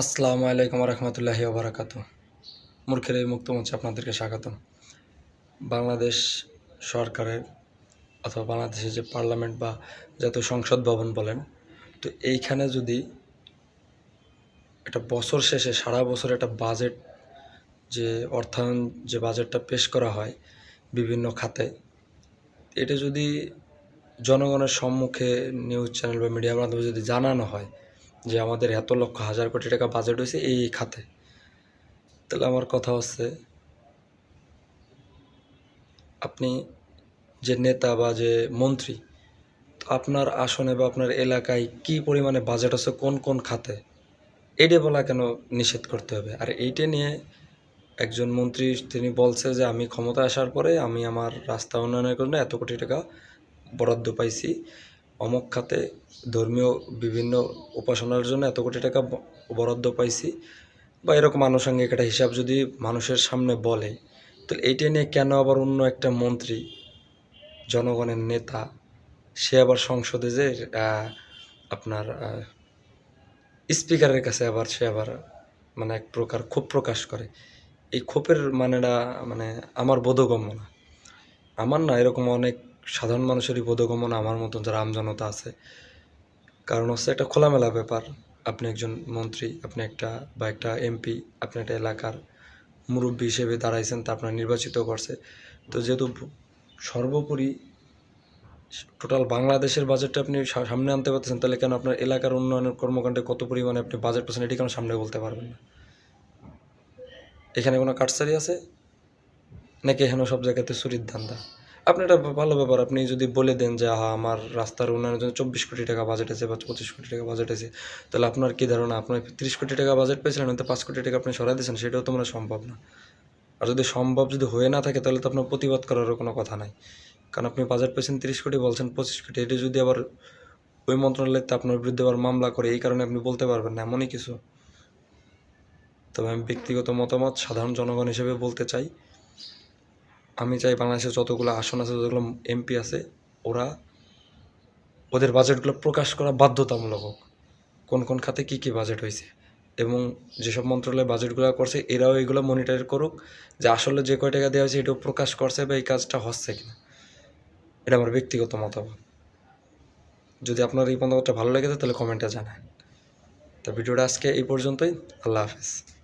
আসসালামু আলাইকুম রহমতুল্লাহি ওবরাকাত মূর্খের এই মুক্ত মঞ্চে আপনাদেরকে স্বাগতম। বাংলাদেশ সরকারের অথবা বাংলাদেশের যে পার্লামেন্ট বা জাতীয় সংসদ ভবন বলেন, তো এইখানে যদি একটা বছর শেষে, সারা বছর একটা বাজেট, যে অর্থায়ন যে বাজেটটা পেশ করা হয় বিভিন্ন খাতে, এটা যদি জনগণের সম্মুখে নিউজ চ্যানেল বা মিডিয়ার মাধ্যমে যদি জানানো হয় যে আমাদের এত লক্ষ, হাজার কোটি টাকা বাজেট হয়েছে এই খাতে। তাহলে আমার কথা হচ্ছে, আপনি যে নেতা বা যে মন্ত্রী আপনার আসনে বা আপনার এলাকায় কি পরিমাণে বাজেট আছে, কোন কোন খাতে? এটা বলা কেন নিষেধ করতে হবে? আর এইটা নিয়ে একজন মন্ত্রী, তিনি বলছে যে আমি ক্ষমতা আসার পরে আমি আমার রাস্তা উন্নয়নের জন্য এত কোটি টাকা বরাদ্দ পাইছি। অমুক খাতে ধর্মীয় বিভিন্ন উপাসনার জন্য এত কোটি টাকা বরাদ্দ পাইছি। বা এরকম আনুষঙ্গিক একটা হিসাব যদি মানুষের সামনে বলে তো এইটা নিয়ে কেন আবার অন্য একটা মন্ত্রী, জনগণের নেতা, সে আবার সংসদে যে আপনার স্পিকারের কাছে আবার সে আবার মানে এক প্রকার ক্ষোভ প্রকাশ করে। এই ক্ষোভের মানেটা মানে আমার বোধগম্য না। আমার না এরকম অনেক সাধারণ মানুষেরই বোধগম্য না, আমার মতন যারা আমজনতা আছে। কারণ হচ্ছে একটা খোলামেলা ব্যাপার। আপনি একজন মন্ত্রী, আপনি একটা বা একটা এমপি, আপনি একটা এলাকার মুরব্বী হিসেবে দাঁড়াইছেন, তা আপনার নির্বাচিত করছে। তো যেহেতু সর্বোপরি টোটাল বাংলাদেশের বাজেটটা আপনি সামনে আনতে পারতেছেন, তাহলে কেন আপনার এলাকার উন্নয়নের কর্মকাণ্ডে কত পরিমাণে আপনি বাজেট পাচ্ছেন, এটি কেন সামনে বলতে পারবেন না? এখানে কোনো কাটসারি আছে? নাকি এখানে সব জায়গাতে চুরির ধান্দা? আপনি এটা ভালো ব্যাপার। আপনি যদি বলে দেন যে হ্যাঁ আমার রাস্তার উন্নয়নের জন্য চব্বিশ কোটি টাকা বাজেট আছে বা পঁচিশ কোটি টাকা বাজেট আছে, তাহলে আপনার কি ধারণা? আপনার তিরিশ কোটি টাকা বাজেট পেয়েছিলেন, হয়তো পাঁচ কোটি টাকা আপনি সরাই দিয়েছেন, সেটাও তো মনে সম্ভব না। আর যদি সম্ভব যদি হয়ে না থাকে, তাহলে তো আপনার প্রতিবাদ করারও কোনো কথা নাই। কারণ আপনি বাজেট পেয়েছেন তিরিশ কোটি, বলছেন পঁচিশ কোটি, এটা যদি আবার ওই মন্ত্রণালয়তে আপনার বিরুদ্ধে আবার মামলা করে, এই কারণে আপনি বলতে পারবেন না, এমনই কিছু। তবে আমি ব্যক্তিগত মতামত সাধারণ জনগণ হিসেবে বলতে চাই আমি চাই বাংলাদেশে যতগুলো আসন আছে, যতগুলো এমপি আছে, ওরা ওদের বাজেটগুলো প্রকাশ করা বাধ্যতামূলক হোক। কোন কোন খাতে কী কী বাজেট হয়েছে? এবং যেসব মন্ত্রণালয় বাজেটগুলো করছে, এরাও এগুলো মনিটর করুক যে আসলে যে কয় টাকা দেওয়া হয়েছে, এটাও প্রকাশ করছে বা এই কাজটা হচ্ছে কিনা। এটা আমার ব্যক্তিগত মতামত। যদি আপনার এই মতামতটা ভালো লেগে থাকে, তাহলে কমেন্টে জানান। তো ভিডিওটা আজকে এই পর্যন্তই। আল্লাহ হাফেজ।